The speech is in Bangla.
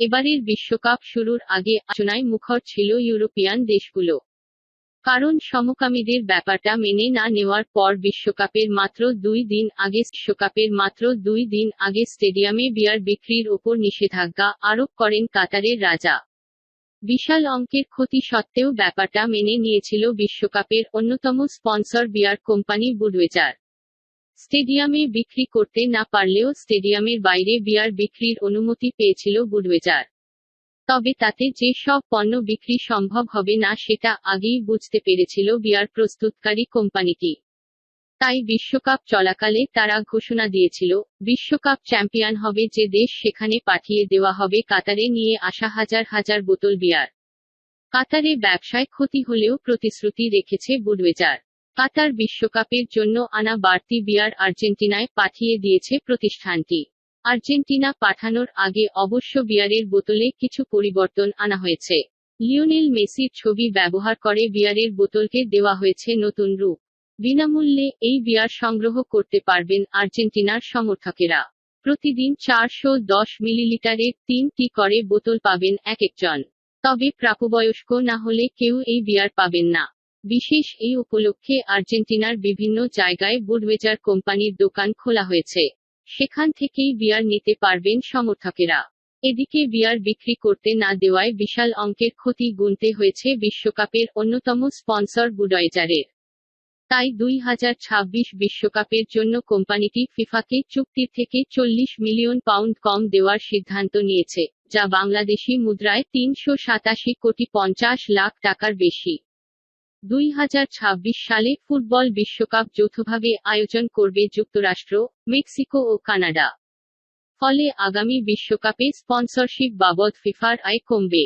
এবারের বিশ্বকাপ শুরুর আগে আলোচনায় মুখর ছিল ইউরোপিয়ান দেশগুলো। কারণ সমকামীদের ব্যাপারটা মেনে না নেওয়ার পর বিশ্বকাপের মাত্র দুই দিন আগে বিশ্বকাপের মাত্র দুই দিন আগে স্টেডিয়ামে বিয়ার বিক্রির ওপর নিষেধাজ্ঞা আরোপ করেন কাতারের রাজা। বিশাল অঙ্কের ক্ষতি সত্ত্বেও ব্যাপারটা মেনে নিয়েছিল বিশ্বকাপের অন্যতম স্পন্সর বিয়ার কোম্পানি বুডওয়েজার। স্টেডিয়ামে বিক্রি করতে না পারলেও স্টেডিয়ামের বাইরে বিয়ার বিক্রির অনুমতি পেয়েছিল বুডওয়েজার তবে তাতে যে সব পণ্য বিক্রি সম্ভব হবে না সেটা আগেই বুঝতে পেরেছিল বিয়ার প্রস্তুতকারী কোম্পানিটি। তাই বিশ্বকাপ চলাকালে তারা ঘোষণা দিয়েছিল, বিশ্বকাপ চ্যাম্পিয়ন হবে যে দেশ সেখানে পাঠিয়ে দেওয়া হবে কাতারে নিয়ে আসা হাজার হাজার বোতল বিয়ার। কাতারে ব্যবসায় ক্ষতি হলেও প্রতিশ্রুতি রেখেছে বুডওয়েজার কাতার বিশ্বকাপের জন্য আনা বাড়তি বিয়ার আর্জেন্টিনায় পাঠিয়ে দিয়েছে প্রতিষ্ঠানটি। আর্জেন্টিনা পাঠানোর আগে অবশ্য বিয়ারের বোতলে কিছু পরিবর্তন আনা হয়েছে। লিওনেল মেসির ছবি ব্যবহার করে বিয়ারের বোতলকে দেওয়া হয়েছে নতুন রূপ। বিনামূল্যে এই বিয়ার সংগ্রহ করতে পারবেন আর্জেন্টিনার সমর্থকেরা। প্রতিদিন চারশো দশ মিলিলিটারের তিনটি করে বোতল পাবেন এক একজন তবে প্রাপ্তবয়স্ক না হলে কেউ এই বিয়ার পাবেন না। বিশেষ এই উপলক্ষে আর্জেন্টিনার বিভিন্ন জায়গায় বুডওয়েজার কোম্পানির দোকান খোলা হয়েছে। সেখান থেকেই বিয়ার নিতে পারবেন সমর্থকেরা। এদিকে বিয়ার বিক্রি করতে না দেওয়ায় বিশাল অঙ্কের ক্ষতি গুনতে হয়েছে বিশ্বকাপের অন্যতম স্পন্সর বুডওয়েজারের তাই দুই হাজার ছাব্বিশ বিশ্বকাপের জন্য কোম্পানিটি ফিফাকে চুক্তির থেকে চল্লিশ মিলিয়ন পাউন্ড কম দেওয়ার সিদ্ধান্ত নিয়েছে, যা বাংলাদেশি মুদ্রায় তিনশো সাতাশি কোটি পঞ্চাশ লাখ টাকার বেশি। দুই হাজার ছাব্বিশ সালে ফুটবল বিশ্বকাপ যৌথভাবে আয়োজন করবে যুক্তরাষ্ট্র, মেক্সিকো ও কানাডা। ফলে আগামী বিশ্বকাপে স্পন্সরশিপ বাবদ ফিফার আয় কমবে।